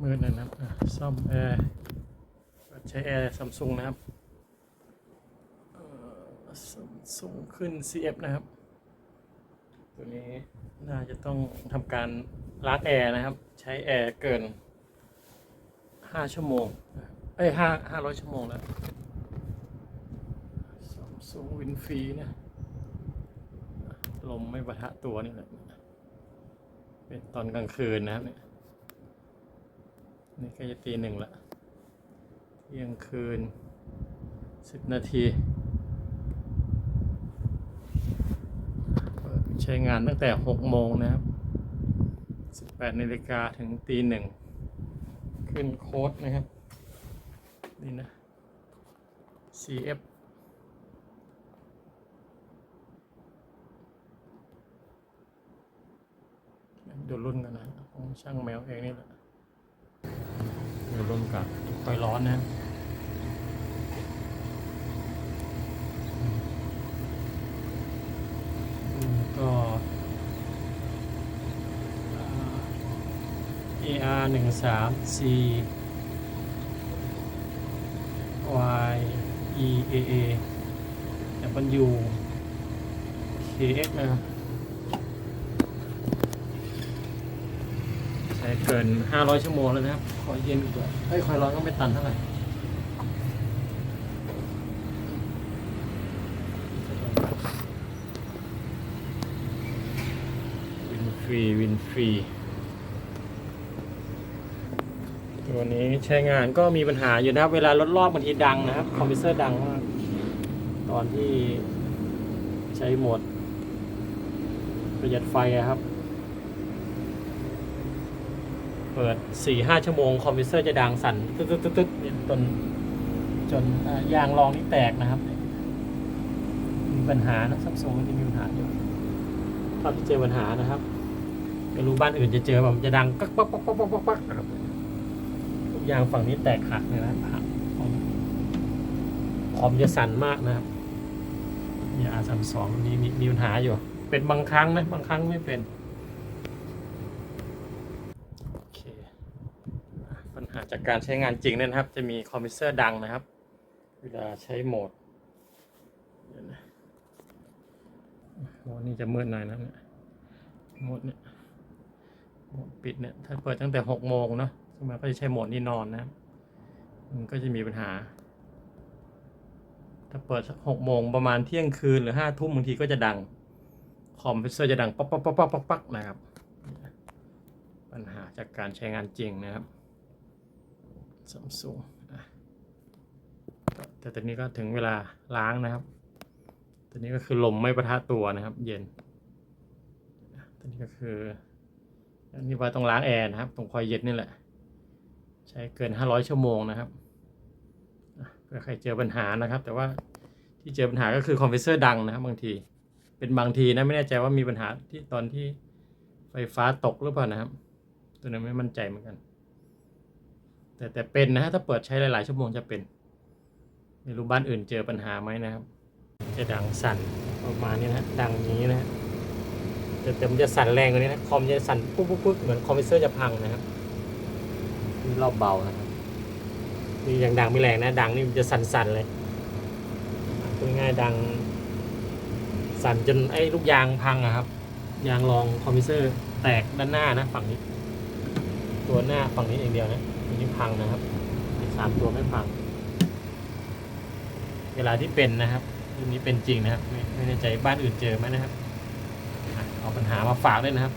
มืดเลยนะครับซ่อมแอร์ใช้แอร์ซัมซุงนะครับซัมซุงขึ้น CF นะครับ ตัวนี้น่าจะต้องทำการล้างแอร์นะครับ ใช้แอร์เกิน 5 ชั่วโมง เอ้ยห้าห้าร้อยชั่วโมงแล้วซัมซุงวินฟรีนะ ลมไม่ประทะตัวนี่แหละ เป็นตอนกลางคืนนะครับเนี่ยนี่ก็จะตีหนึ่งละเที่ยงคืนสิบนาทีใช้งานตั้งแต่หกโมงนะครับสิบแปดนาฬิกาถึงตีหนึ่งขึ้นโค้ดนะครับ นี่นะ CF ดูรุ่นกันนะของ ช่างแมวเองนี่แหละดูรุ่นกับไฟร้อนนะอืมก็อ่า AR หนึ่งสาม C Y E A A W K X นะครับ ช้เกิน 500 ชั่วโมงแล้วนะครับขอเย็นกด้วยเอ้ยคอยร้อนก็ไม่ตันเท่าไหร่วินฟรี วินฟรี ตัวนี้ใช้งานก็มีปัญหาอยู่นะครับ เวลารถรอบบางทีดังนะครับ คอมพิวเซอร์ดังมาก ตอนที่ใช้โหมดประหยัดไฟครับ เปิดสี่ห้าชั่วโมง คอมพิวเตอร์จะดังสั่นตึ๊ดตึ๊ดตึ๊ดตึ๊ดเนี่ยจนจนยางรองนี่แตกนะครับ มีปัญหานะซัมซุงที่มีปัญหาอยู่ถ้าเจอปัญหานะครับไม่รู้บ้านอื่นจะเจอแบบมันจะดังกักปักปักปักปักปักปักนะครับทุกยางฝั่งนี้แตกหักเลยนะหักคอมจะสั่นมากนะครับยาสามสองนี้มีมีปัญหาอยู่ เป็นบางครั้งนะบางครั้งไม่เป็น โอเคอะปัญหา จากการใช้งานจริงเนี่ยนะครับ จะมีคอมพิวเตอร์ดังนะครับ เวลาใช้โหมดเดี๋ยนะโหมดนี่จะมืดหน่อยนะเนี่ยโหมดเนี่ยโหมดปิดเนี่ยถ้าเปิดตั้งแต่หกโมงเนาะซึ่งมันก็จะใช้โหมดนี่นอนนะครับมันก็จะมีปัญหา ถ้าเปิดหกโมงประมาณเที่ยงคืนหรือห้าทุ่มบางทีก็จะดัง คอมพิวเตอร์จะดังป๊กป๊อกป๊อกป๊อกป๊อกป๊อกนะครับ ปัญหาจากการใช้งานจริงนะครับ ซัมซุงแต่ตอนนี้ก็ถึงเวลาล้างนะครับตัวนี้ก็คือลมไม่ประทะตัวนะครับ เย็นตัวนี้ก็คืออันนี้ว่าต้องล้างแอร์นะครับตรงคอยเย็นนี่แหละ ใช้เกิน 500 ชั่วโมงนะครับเผื่อใครเจอปัญหานะครับ แต่ว่าที่เจอปัญหาก็คือคอมเพิวเตอร์ดังนะครับบางทีเป็นบางทีนะไม่แน่ใจว่ามีปัญหาที่ตอนที่ไฟฟ้าตกหรือเปล่านะครับ ตัวนั้ไม่มั่นใจเหมือนกัน แต่แต่เป็นนะฮะถ้าเปิดใช้หลาย ๆ ชั่วโมงจะเป็น ไม่รู้บ้านอื่นเจอปัญหาไหมนะครับ จะดังสั่นประมาณนี้นะดังนี้นะแต่แต่มันจะสั่นแรงกว่านี้นะคอมจะสั่นปุ๊บปุ๊บปุ๊บเหมือนคอมพิวเตอร์จะพังนะครับนี่รอบเบานะครับนี่ยังดังไม่แรงนะ ดังนี่มันจะสั่นๆเลยพูดง่ายดัง สั่นจนไอ้ลูกยางพังอะครับ ยางรองคอมพิวเตอร์แตกด้านหน้านะ ฝั่งนี้ ตัวหน้าฝั่งนี้อย่างเดียวนะ นี่พังนะครับอีกสามตัวไม่พัง เวลาที่เป็นนะครับรุ่นนี้เป็นจริงนะครับ ไม่แน่ใจบ้านอื่นเจอไหมนะครับเอาปัญหามาฝากด้วยนะครับ